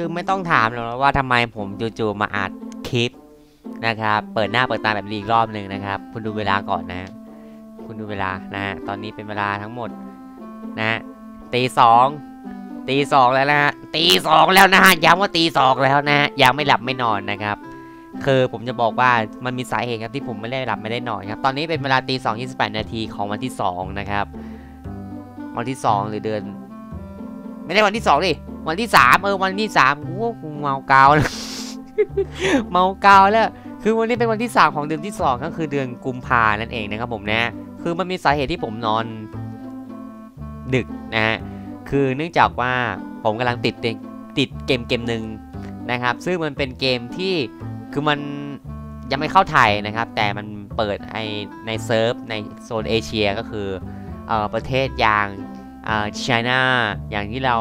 คือไม่ต้องถามหรอกว่าทำไมผมจู่ๆมาอัดคลิปนะครับ เปิดหน้าเปิดตาแบบนี้อีกรอบหนึ่งนะครับ คุณดูเวลาก่อนนะ คุณดูเวลานะฮะตอนนี้เป็นเวลาทั้งหมดนะตีสองตีสองแล้วนะฮะตีสองแล้วนะฮะย้ำว่าตีสองแล้วนะฮะยังไม่หลับไม่นอนนะครับ คือผมจะบอกว่ามันมีสาเหตุครับที่ผมไม่ได้หลับไม่ได้นอนครับตอนนี้เป็นเวลาตีสองยี่สิบแปดนาทีของวันที่สองนะครับ วันที่สองหรือเดือน ไม่ได้วันที่สองดิ วันที่สามเออวันที่สามกูว่ากูเมากาวแล้วเมากาวแล้ว คือวันนี้เป็นวันที่สามของเดือนที่สองก็คือเดือนกุมภานั่นเองนะครับผมนะคือมันมีสาเหตุที่ผมนอน ดึกนะฮะคือเนื่องจากว่าผมกำลังติดติดเกมเกมหนึ่งนะครับ ซึ่งมันเป็นเกมที่คือมันยังไม่เข้าไทยนะครับ แต่มันเปิดไอในเซิร์ฟในโซนเอเชียก็คืออประเทศอย่างอ่าไชน่าอย่างที่เรา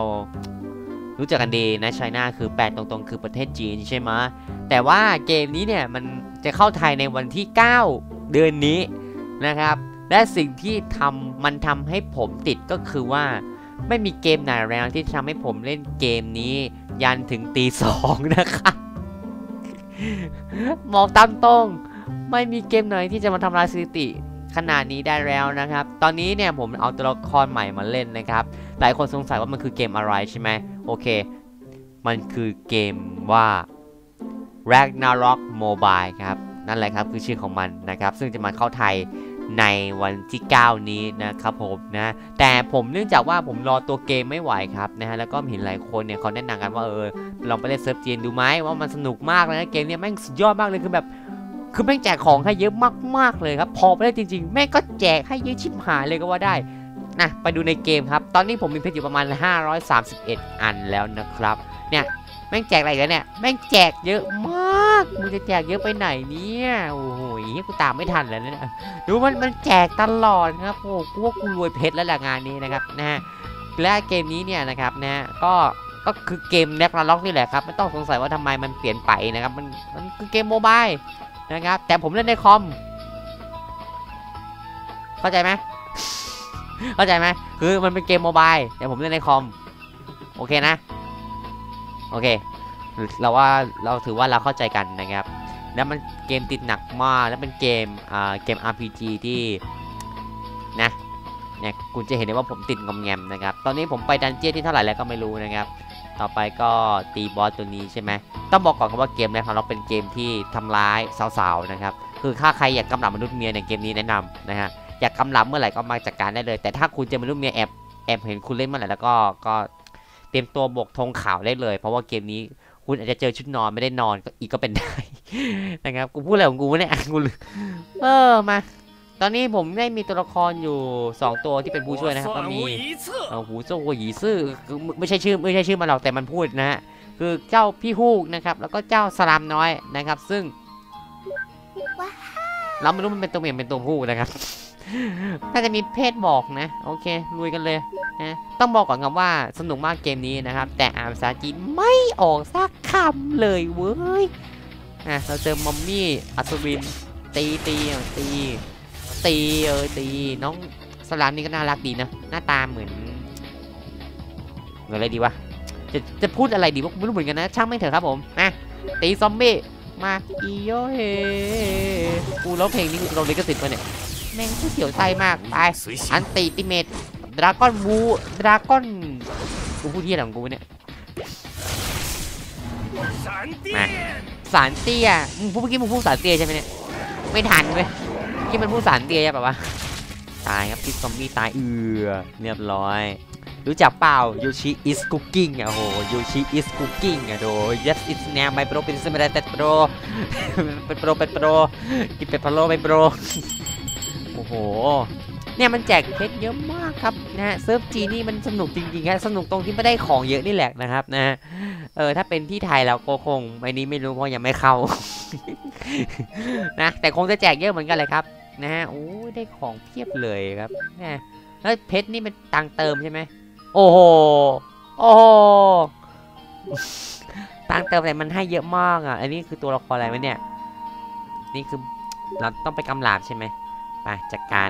รู้จักกันดีนะไชน่าคือแปลตรงๆ คือประเทศจีนใช่ไหมแต่ว่าเกมนี้เนี่ยมันจะเข้าไทยในวันที่ 9 เดือนนี้นะครับ และสิ่งที่ทำมันทำให้ผมติดก็คือว่า ไม่มีเกมไหนแล้วที่ทำให้ผมเล่นเกมนี้ ยันถึงตีสองนะครับบอกตามตรงไม่มีเกมไหนที่จะมาทำลายสถิติขนาดนี้ได้แล้วนะครับ ตอนนี้เนี่ยผมเอาตัวละครใหม่มาเล่นนะครับ หลายคนสงสัยว่ามันคือเกมอะไรใช่ไหม โอเค มันคือเกมว่า Ragnarok Mobile ครับ นั่นแหละครับคือชื่อของมันนะครับ ซึ่งจะมาเข้าไทยในวันที่ 9 นี้นะครับผมนะ แต่ผมเนื่องจากว่าผมรอตัวเกมไม่ไหวครับนะฮะ แล้วก็เห็นหลายคนเนี่ยเขาแนะนำกันว่าเออ ลองไปเล่นเซิร์ฟจีนดูไหมว่ามันสนุกมากเลยนะ เกมเนี้ยแม่งสุดยอดมากเลยคือแบบ คือแม่งแจกของให้เยอะมากๆเลยครับ พอไปได้จริง ๆ แม่งก็แจกให้เยอะชิบหายเลยก็ว่าได้ นะไปดูในเกมครับ ตอนนี้ผมมีเพชรอยู่ประมาณ 531 อันแล้วนะครับ เนี่ยแม่งแจกอะไรกันเนี่ยแม่งแจกเยอะมากมึงจะแจกเยอะไปไหนเนี่ยโอ้โหกูตามไม่ทันแล้วเนี่ยดูมันมันแจกตลอดครับโอ้กูว่ากูรวยเพชรแล้วแหละงานนี้นะครับนะฮะและเกมนี้เนี่ยนะครับนะฮะก็ก็คือเกมแน็กล็อกนี่แหละครับไม่ต้องสงสัยว่าทำไมมันเปลี่ยนไปนะครับมันมันคือเกมโมบายนะครับแต่ผมเล่นในคอมเข้าใจไหม เข้าใจไหมคือมันเป็นเกมโมบายแต่ผมเล่นในคอม โอเคนะ โอเค เราว่าเราถือว่าเราเข้าใจกันนะครับ แล้วมันเกมติดหนักมาก แล้วเป็นเกมอ่าเกม RPG ที่นะเนี่ยคุณจะเห็นได้ว่าผมติดงอมแงมนะครับ ตอนนี้ผมไปดันเจี้ยนที่เท่าไหร่แล้วก็ไม่รู้นะครับ ต่อไปก็ตีบอสตัวนี้ใช่ไหมต้องบอกก่อนครับว่าเกมนะครับเราเป็นเกมที่ทำร้ายสาวๆนะครับ คือถ้าใครอยากกำลับมนุษย์เมียในเกมนี้แนะนำนะฮะ อยากกำลับเมื่อไหร่ก็มาจัดการได้เลย แต่ถ้าคุณเจอมนุษย์เมียแอบแอบเห็นคุณเล่นเมื่อไหร่แล้วก็ก็เตรียมตัวบกธงขาวได้เลย เพราะว่าเกมนี้คุณอาจจะเจอชุดนอนไม่ได้นอนก็อีกก็เป็นได้นะครับกูพูดอะไรของกูเนี่ยกูเออมาตอนนี้ผมได้มีตัวละครอยู่ 2 ตัวที่เป็นผู้ช่วยนะครับก็มีเออหูโซ่หยีซื่อคือไม่ใช่ชื่อไม่ใช่ชื่อมันหรอกแต่มันพูดนะฮะคือเจ้าพี่ฮูกนะครับ แล้วก็เจ้าสลามน้อยนะครับ ซึ่ง เราไม่รู้มันเป็นตัวเมียเป็นตัวผู้นะครับ น่าจะมีเพศบอกนะ โอเคลุยกันเลยนะต้องบอกก่อนครับว่าสนุกมากเกมนี้นะครับ แต่อ่านภาษาจีนไม่ออกสักคำเลยเว้ยอะเราเจอมัมมี่อัศวินตีตีตีตีเออตีน้องสลามนี่ก็น่ารักดีนะหน้าตาเหมือนเหมือนอะไรดีวะจะจะพูดอะไรดีวะไม่รู้เหมือนกันนะ ช่างไม่เถอะครับผมมาตีซอมบี้มาอีโยเฮกูร้องเพลงนี้กูจะลงลิขสิทธิ์มาเนี่ย แม่งเสียวใจมากไปอันติติเมตดราก้อนวูดราก้อนกูพูดที่อะไรของกูเนี่ยมาสารเตี้ยมึงพูดเมื่อกี้มึงพูดสารเตี้ยใช่ไหมเนี่ยไม่ทันเว้ยเมื่อกี้มันพูดสารเตี้ยใช่ปะวะตายครับพิษซอมบี้ตายเอือเรียบร้อย รู้จักเปล่าโยชิ is cooking อะโหโยชิ is cooking อะโด yes it's now my bro เป็นสมัยแต่ bro เป็นโปรเป็นโปรกินเป็ดพะโล้ไปโปร โอ้โห เนี่ยมันแจกเพชรเยอะมากครับนะฮะเซิร์ฟจีนี่มันสนุกจริงๆฮะสนุกตรงที่ไม่ได้ของเยอะนี่แหละนะครับนะฮะเออถ้าเป็นที่ไทยเราก็คงไอ้นี้ไม่รู้เพราะยังไม่เข้านะแต่คงจะแจกเยอะเหมือนกันเลยครับนะฮะโอ้ได้ของเพียบเลยครับนะแล้วเพชรนี่เป็นตังเติมใช่ไหมโอ้โหโอ้โหตังเติมแต่มันให้เยอะมากอะ อันนี้คือตัวละครอะไรวะเนี่ย นี่คือเราต้องไปกำลาบใช่ไหม ไปจัดกการ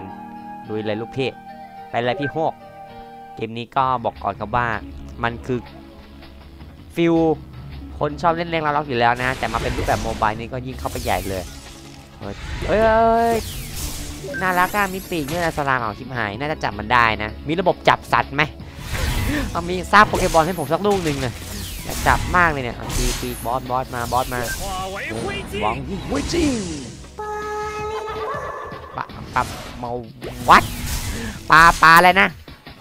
ลุยเลยลูกพี่ไปเลยพี่โฮกเกมนี้ก็บอกก่อนครับว่ามันคือฟิลคนชอบเล่นเร่นล็อกอยู่แล้วนะ แต่มาเป็นรูปแบบโมบายนี่ก็ยิ่งเข้าไปใหญ่เลยเฮ้ยน่ารักอะมีปีกนี่แสลามเองชิมหาย น่าจะจับมันได้นะ มีระบบจับสัตว์ไหมเอามีซราบโปเกมอลให้ผมสักลูกหนึ่งเลยจับมากเลยเนี่ยตีตีบอสบอสมาบอสมาหวัง ปะปะเมาวัดปลาปลาอะไรนะ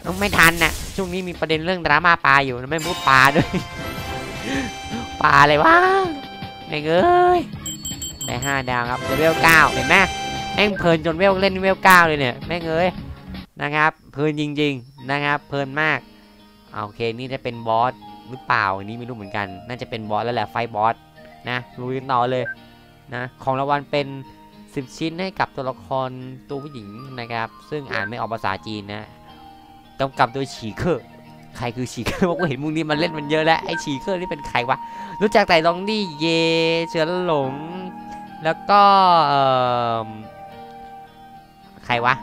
ต้องไม่ทันน่ะช่วงนี้มีประเด็นเรื่องดราม่าปลาอยู่ไม่พูดปลาด้วยปลาอะไรวะไม่เอ้ยได้ห้าดาวครับเลเวลเก้าเห็นไหมแม่งเพลินจนเวลเล่นเวลเก้าเลยเนี่ยแม่งเอ้ยนะครับเพลินจริง ๆนะครับเพลินมากโอเคนี่จะเป็นบอสหรือเปล่าอันนี้ไม่รู้เหมือนกัน น่าจะเป็นบอสแล้วแหละไฟบอสนะลุยกันต่อเลยนะของรางวัลเป็น 10 ชิ้นให้กับตัวละครตัวผู้หญิงนะครับ ซึ่งอ่านไม่ออกภาษาจีนนะกำกับโดยฉีเคอร์ใครคือฉีเคอร์ว่ากูเห็นมุงนี้มันเล่นมันเยอะแล้วไอ้ฉีเคอร์นี่เป็นใครวะรู้จักแต่ลองดี้เยเฉินหลง แล้วก็เออใครวะ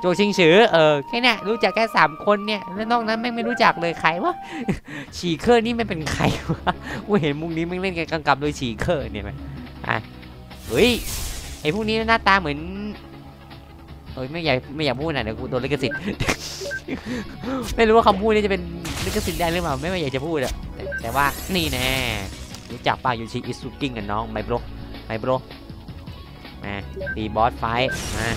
โจชิงฉือเออแค่เนี้ยรู้จักแค่สามคนเนี่ยแล้วนอกนั้นแม่งไม่รู้จักเลยใครวะฉีเคอร์นี่ไม่เป็นใครวะกูเห็นมุงนี้แม่งเล่นกันกำกับโดยฉีเคอร์เนี่ยไหมอะ เฮ้ยไอพวกนี้หน้าตาเหมือนเอ้ยไม่อยากไม่อยากพูดนะเดี๋ยวกูโดนลิขสิทธิ์ ไม่รู้ว่าคำพูดนี้จะเป็นลิขสิทธิ์ได้หรือเปล่าไม่ไม่อยากจะพูดอะแต่แต่ว่านี่แน่รู้จักป่ายูชิอิสุกิ้งกันน้องไมโบรไมโบรมาตีบอสไฟท์มา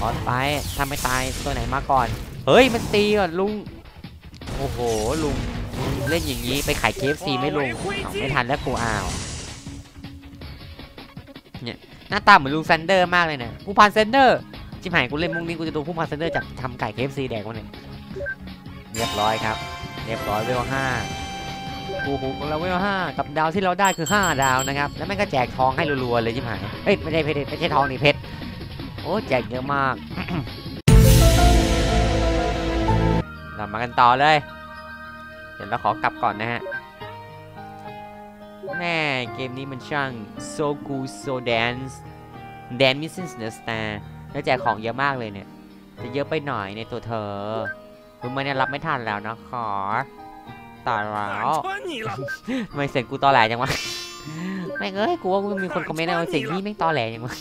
บอสไฟท์ถ้าไม่ตายตัวไหนมาก่อน เฮ้ยมันตีก่อนลุงโอ้โหลุงเล่นอย่างนี้ไปขายเคฟซีไม่ลุงไม่ทันแล้วกูอ้าว เนี่ยหน้าตาเหมือนลุงแซนเดอร์มากเลยนะผู้พันแซนเดอร์จิมหายกูเล่นมุงนี้กูจะดูผู้พันแซนเดอร์จากทำไก่เคฟซีแดกวะเนี่ยเรียบร้อยครับ เรียบร้อยเวลห้าโอ้โหของเราเวลห้ากับดาวที่เราได้คือ5ดาวนะครับ แล้วแม่งก็แจกทองให้รัวๆเลยที่หายเอ้ยไม่ใช่เพชรไม่ใช่ทองนี่เพชรโอ้แจกเยอะมากเรามากันต่อเลย เดี๋ยวเราขอกลับก่อนนะฮะ แม่เกมนี้มันช่าง so cool so dance dance missing the star แล้วแจกของเยอะมากเลยเนี่ย จะเยอะไปหน่อยในตัวเธอคุณมันเนี่ยรับไม่ทันแล้วนะขอต่อแล้วไม่เสร็จกูตอแหลจังวะไม่เอ้ยกูว่ามีคนคอมเมนต์เอาเสียงนี่ไม่ตอแหลจังวะ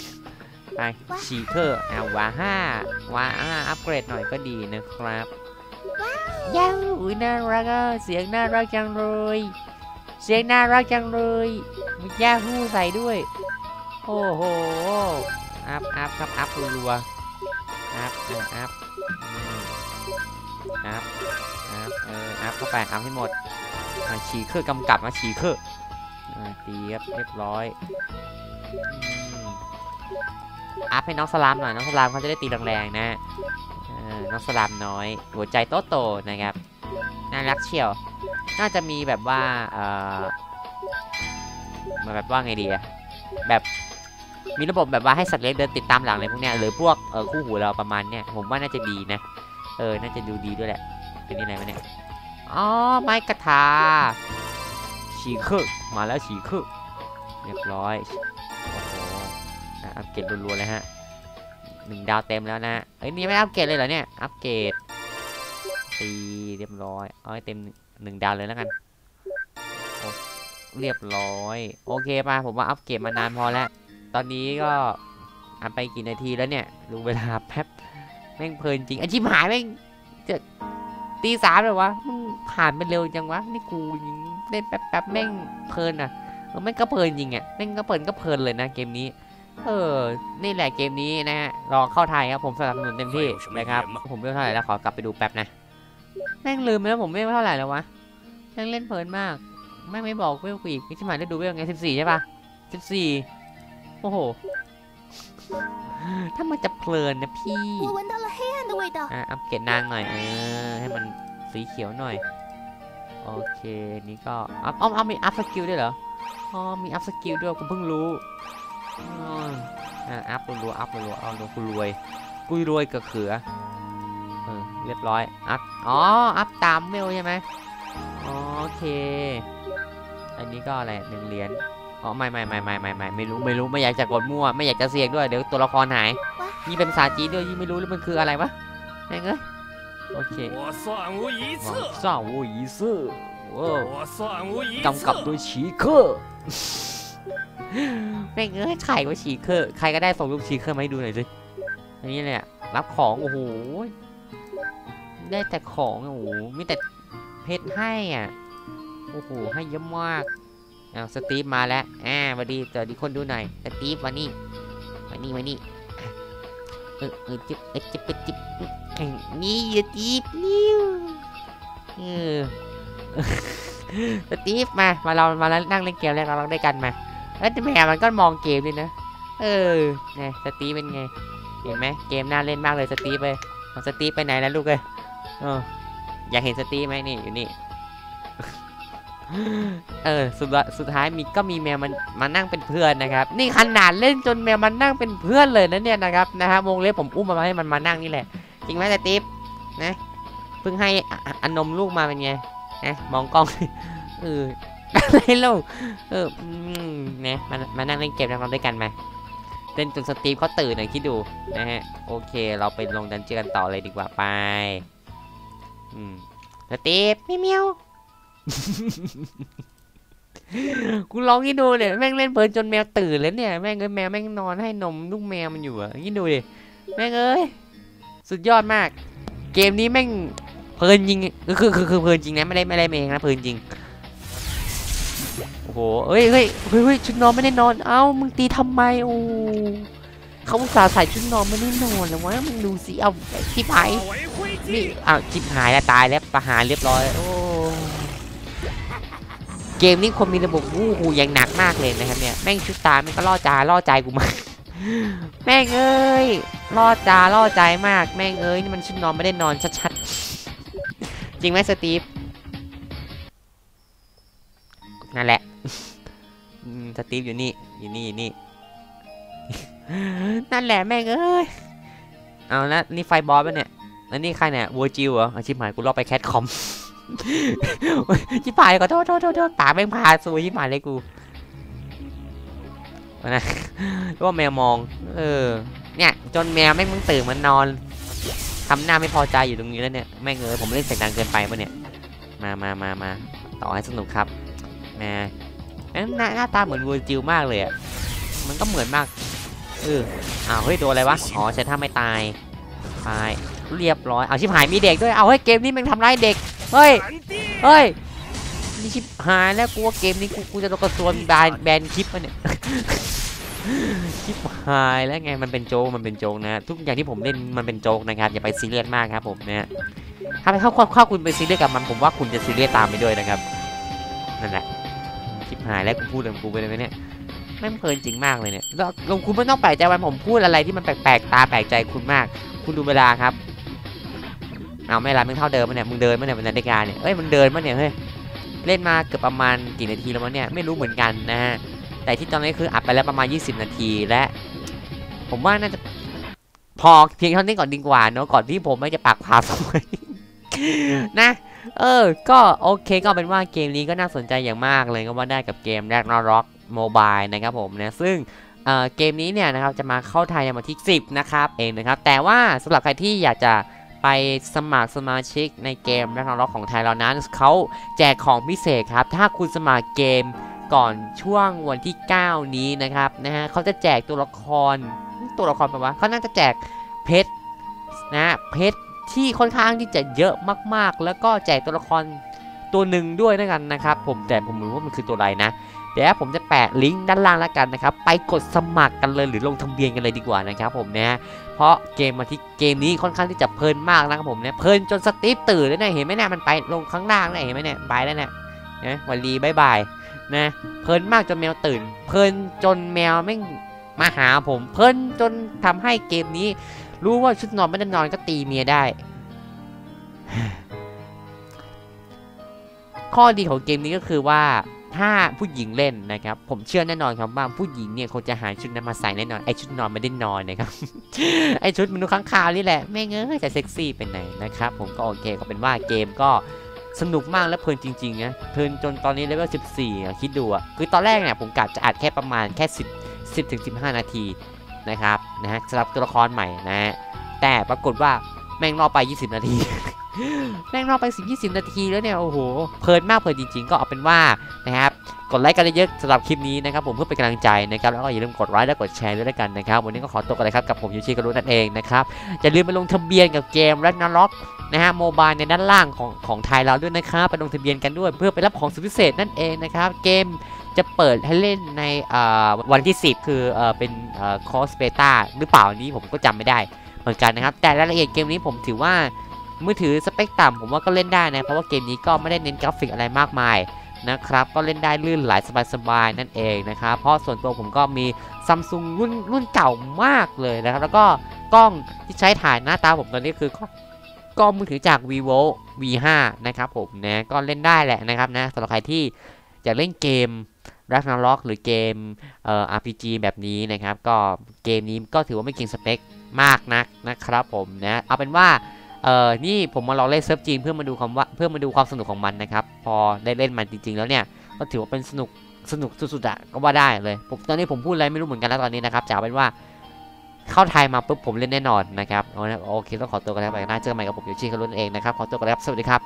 ไปฉีเธอเอาวาห้าวาาอัพเกรดหน่อยก็ดีนะครับยังอุ้ยน่ารักเสียงน่ารักจังเลย เสียงน่ารักจังเลยมีย่าฮู้ใส่ด้วย โอ้โห อัพอัพครับอัพรัวอัพอะอัพอัพอัพเอออัพเข้าไปอัพให้หมดอะฉีเครื่องกำกับนะฉีเครื่องตีครับเรียบร้อยอัพให้น้องสลามหน่อยน้องสลามเขาจะได้ตีแรงๆนะน้องสลามน้อย หัวใจโตโตนะครับน่ารักเชียว น่าจะมีแบบว่า เออมาแบบว่าไงดีอะแบบมีระบบแบบว่าให้สัตว์เลี้ยงเดินติดตามหลังอะไรพวกเนี้ยหรือพวกเออคู่หูเราประมาณเนี้ยผมว่าน่าจะดีนะ เออ น่าจะดูดีด้วยแหละ เป็นยังไงวะเนี่ย อ๋อ ไม้กระทาฉีกคึกมาแล้วฉีกคึกเรียบร้อยโอ้โหอะอัปเกรดรัวๆเลยฮะหนึ่งดาวเต็มแล้วนะเอ้ยนี่ไม่อัปเกรดเลยเหรอเนี่ย อัปเกรดตีเรียบร้อย เอาให้เต็ม หนึ่งดาวเลยแล้วกัน เรียบร้อย โอเคป่ะผมว่าอัปเกรดมานานพอแล้ว ตอนนี้ก็อันไปกี่นาทีแล้วเนี่ย ดูเวลาแป๊บ แม่งเพลินจริงอาชิมหายแม่งจะตีสามเลยวะมึงผ่านไปเร็วจังวะ นี่กูยิงเล่นแป๊บๆแม่งเพลินอะแม่งก็เพลินจริงอะแม่งก็เพลินก็เพลินเลยนะเกมนี้ เออ นี่แหละเกมนี้นะฮะรอเข้าไทยครับผมสนับสนุนเต็มที่นะครับ ผมไม่เท่าไหร่แล้วขอกลับไปดูแป๊บนะ แม่งลืมไปแล้วผมเวลเท่าไหร่แล้ววะแม่งเล่นเพลินมาก แม่งไม่บอกเวลกูอีกนี่จชิมายได้ดูเวลไงสิบสี่ใช่ปะสิบสี่โอ้โห ถ้ามันจะเพลินนะพี่อะอัปเกรดนางหน่อยเออให้มันสีเขียวหน่อย โอเค นี่ก็ อัพอ้อมอ้อมมีอัพสกิลด้วยเหรอ อ๋อ มีอัพสกิลด้วยกูเพิ่งรู้อ่าอัพรัวอัพรัวเอาดูกูรวย กูรวยกับเขือ เรียบร้อย อัพ อ๋อ อัพตามเวลใช่ไหมโอเค อันนี้ก็อะไรหนึ่งเหรียญ อ๋อ ไม่ไม่ไม่ไม่ไม่ไม่ไม่รู้ไม่รู้ไม่อยากจะกดมั่ว ไม่อยากจะเสี่ยงด้วย เดี๋ยวตัวละครหายยี่เป็นภาจีด้วยยี่ไม่รู้แล้วมันคืออะไรวะไงเอ้ยโอเคซ่าวูอีซื่ออกำกับโดยฉีเคอร์แม่เงยไขว่ฉีเคอร์ใครก็ได้ส่งลูกฉีเคอร์มาให้ดูหน่อยสิอันี่แหลยรับของ โอ้โห ได้แต่ของโอ้โหมีแต่เพชรให้อะโอ้โหให้เยอะมากเอาสตีฟมาแล้วอ่าสวัสดีสวัสดีคนดูหน่อยสตีฟมานี่มานี่มานี่เออเออจิบเออจิบเออจิบเอ้ยนี่สตีฟนิวเออสตีฟมามาเรามาแล้วนั่งเล่นเกมแล้วเราได้กันมาแล้วแม่มันก็มองเกมด้วยนะเออไงสตีฟเป็นไงเห็นไหมเกมน่าเล่นมากเลยสตีฟเลยเอาสตีฟไปไหนแล้วลูกเอ้ย เออ อยากเห็นสตีไหมนี่อยู่นี่ เออสุดสุดท้ายมีก็มีแมวมันมานั่งเป็นเพื่อนนะครับ นี่ขนาดเล่นจนแมวมันนั่งเป็นเพื่อนเลยนะเนี่ยนะครับนะฮะวงเล็บผมอุ้มมาให้มันมานั่งนี่แหละ จริงไหมสตีฟนะเพิ่งให้อะอะอนมลูกมาเป็นไงนะมองกล้องเอออะไรลูกเอออืมนะมามานั่งเล่นเกมแล้วเราด้วยกันไหมเล่นจนสตีฟเขาตื่นหน่อยคิดดูนะฮะ โอเค เราไปลงดันเจียกันต่อเลยดีกว่าไป อืมสตีฟเมียวเมียวกูลองคิดดูเนี่ยแม่งเล่นเพลินจนแมวตื่นแล้วเนี่ยแม่งเอ้ยแมวแม่งนอนให้นมลูกแมวมันอยู่อะคิดดูดิแม่งเอ้ยสุดยอดมาก เกมนี้แม่งเพลินจริงคือคือคือเพลินจริงนะไม่ได้ไม่ได้เมงนะเพลินจริงโอ้โหเฮ้ยเฮ้ยเฮ้ยเฮ้ยชุดนอนไม่ได้นอนเอ้ามึงตีทำไมโอ้ เขาสาใส่ชุดนอนไม่ได้นอนเลยวะมึงดูสิเอาชิบหายนี่อ้าวชิบหายแล้วตายแล้วประหารเรียบร้อยโอ้เกมนี้คนมีระบบวู้ฮูอย่างหนักมากเลยนะครับเนี่ยแม่งชุดตาแม่งก็ล่อจาล่อใจกูมาแม่งเอ้ยล่อจาล่อใจมาก แม่งเอ้ยนี่มันชุดนอนไม่ได้นอนชัดๆจริงไหมสตีฟนั่นแหละสตีฟอยู่นี่อยู่นี่อยู่นี่ นั่นแหละแม่งเอ้ย เอาล้วนี่ไฟบอสปะเนี่ยแล้วนี่ใครเนี่ยวัวจิวเหรออาชิบหายกูรอไปแคทคอมชิบหายขอโทษโทษโทษโทษตาแม่งพาซวยชิบหายเลยกูนะว่าแมวมอง เออ เนี่ย จนแมวแม่งมึงตื่นมันนอนทำหน้าไม่พอใจอยู่ตรงนี้แล้วเนี่ย แม่งเออผมเล่นเสียงดังเกินไปปะเนี่ย มามามามาต่อให้สนุกครับแมเอ้ยหน้าหน้าตาเหมือนวัวจิวมากเลยอะ มันก็เหมือนมาก เอออ้าวเฮ้ยโดนอะไรวะอ๋อใช้ท่าไม่ตายตายเรียบร้อยเอาชิบหายมีเด็กด้วยเอาเฮ้ยเกมนี้มันทำร้ายเด็กเฮ้ย闪电！เฮ้ยนี่ชิบหายแล้วกูว่าเกมนี้กูกูจะโดนกระทรวงแบนแบนคลิปมันเนี่ยชิบหายแล้วไงมันเป็นโจกมันเป็นโจกนะ ทุกอย่างที่ผมเล่นมันเป็นโจกนะครับอย่าไปซีเรียสมากครับผมนะถ้าไปเข้าเข้าเข้าคุณไปซีเรียสกับมันผมว่าคุณจะซีเรียสตามไปด้วยนะครับนั่นแหละชิบหายแล้วกูพูดเรื่องกูไปเลยไหมเนี่ย แม่เพลินจริงมากเลยเนี่ยแล้วลงคุณไม่ต้องแปลกใจวันผมพูดอะไรที่มันแปลกๆตาแปลกใจคุณมาก คุณดูเวลาครับเอาไม่รับมึงเท่าเดิมมั้เนี่ยมึงเดินมั้เนี่ยเป็นนาฬิกาเนี่ยเอ้ยมึงเดินมั้เนี่ยเฮ้ยเล่นมาเกือบประมาณกี่นาทีแล้ววะเนี่ยไม่รู้เหมือนกันนะฮะแต่ที่ตอนนี้คืออัดไปแล้วประมาณ 20 นาทีและ ผมว่าน่าจะพอเพียงเท่านี้ก่อนดีกว่าเนอะก่อนที่ผมไม่จะปากพาสวยนะเออ ก็โอเคก็เป็นว่าเกมนี้ก็น่าสนใจอย่างมากเลยก็ว่าได้กับเกม Ragnarok Mobile น โมบายนะครับผมนะซึ่งเเกมนี้เนี่ยนะครับจะมาเข้าไทยในวันที่ 10 นะครับเองนะครับ แต่ว่าสำหรับใครที่อยากจะไปสมัครสมาชิกในเกม Ragnarok ของไทยเรานั้นเขาแจกของพิเศษครับ ถ้าคุณสมัครเกมก่อนช่วงวันที่ 9 นี้นะครับนะฮะเขาจะแจกตัวละครตัวละครแปลว่าเขาน่าจะแจกเพชรนะเพชรที่ค่อนข้างที่จะเยอะมากๆ แล้วก็แจกตัวละครตัวหนึ่งด้วยด้วยกันนะครับ ผมแต่ผมไม่รู้ว่ามันคือตัวอะไรนะ เดี๋ยวผมจะแปะลิงก์ด้านล่างแล้วกันนะครับ ไปกดสมัครกันเลยหรือลงทะเบียนกันเลยดีกว่านะครับผมนะเพราะเกมมาที่เกมนี้ค่อนข้างที่จะเพลินมากนะครับผมเนี่ยเพลินจนสตีฟตื่นเลยนะเห็นไหมเนี่ยมันไปลงข้างล่างเลยเห็นไหมเนี่ยไปแล้วเนี่ยนะวันดีบายบายนะเพลินมากจนแมวตื่น เพลินจนแมวไม่งมาหาผม เพลินจนทำให้เกมนี้ รู้ว่าชุดนอนไม่ได้นอนก็ตีเมียได้ข้อดีของเกมนี้ก็คือว่า ถ้าผู้หญิงเล่นนะครับ ผมเชื่อแน่นอนครับว่าผู้หญิงเนี่ยคงจะหาชุดนั้นมาใส่แน่นอนไอชุดนอนไม่ได้นอนนะครับ ไอชุดมนุษย์ข้างคาวนี่แหละแม่งเอ้ยจะเซ็กซี่เป็นไหนนะครับ ผมก็โอเคก็เป็นว่าเกมก็สนุกมากและเพลินจริงๆนะเพลินจนตอนนี้เลเวล14 คิดดูอะคือตอนแรกเนี่ยผมกะจะอัดแค่ประมาณแค่ 10 10ถึง15 นาทีนะครับนะฮะสำหรับตัวละครใหม่นะฮะแต่ปรากฏว่าแม่งรอไป 20 นาที แม่งรอไป 10 20 นาทีแล้วเนี่ย โอ้โห เพลินมากเพลินจริงๆ ก็เอาเป็นว่านะครับ กดไลค์กันเยอะๆสำหรับคลิปนี้นะครับ ผมเพื่อเป็นกำลังใจนะครับ แล้วก็อย่าลืมกดไลค์และกดแชร์ด้วยกันนะครับ วันนี้ก็ขอตัวกันเลยครับกับผมยูชิกรุนั่นเองนะครับ อย่าลืมไปลงทะเบียนกับเกม Ragnarok นะฮะโมบายในด้านล่างของของไทยเราด้วยนะครับไปลงทะเบียนกันด้วยเพื่อไปรับของสุดพิเศษนั่นเองนะครับ เกมจะเปิดให้เล่นในวันที่ 10 คือเอ่อเป็นคอสเบต้าหรือเปล่านี้ผมก็จำไม่ได้เหมือนกันนะครับ แต่รายละเอียดเกมนี้ผมถือว่า มือถือสเปคต่ำผมว่าก็เล่นได้นะ เพราะว่าเกมนี้ก็ไม่ได้เน้นกราฟิกอะไรมากมายนะครับ ก็เล่นได้ลื่นไหลสบายๆนั่นเองนะครับ เพราะส่วนตัวผมก็มีซัมซุงรุ่นรุ่นเก่ามากเลยนะครับ แล้วก็กล้องที่ใช้ถ่ายหน้าตาผมตอนนี้คือกล้องมือถือจาก vivo v5 นะครับผมนะก็เล่นได้แหละนะครับนะสำหรับใครที่อยากเล่นเกม Ragnarok หรือเกมเอ่อ RPG แบบนี้นะครับ ก็เกมนี้ก็ถือว่าไม่เก่งสเปคมากนักนะครับผมนะ เอาเป็นว่า เออนี่ผมมาลองเล่นเซิร์ฟจีนเพื่อมาดูความว่าเพื่อมาดูความสนุกของมันนะครับ พอได้เล่นมันจริง ๆ แล้วเนี่ยก็ถือว่าเป็นสนุกสนุกสุดๆอะก็ว่าได้เลยผมตอนนี้ผมพูดอะไรไม่รู้เหมือนกันแล้วตอนนี้นะครับจะเป็นว่าเข้าไทยมาปุ๊บผมเล่นแน่นอนนะครับโอเคต้องขอตัวกันแล้วไปหน้าเจอกันใหม่กับผมยูชิคารุนเองนะครับขอตัวกันแล้วครับสวัสดีครับ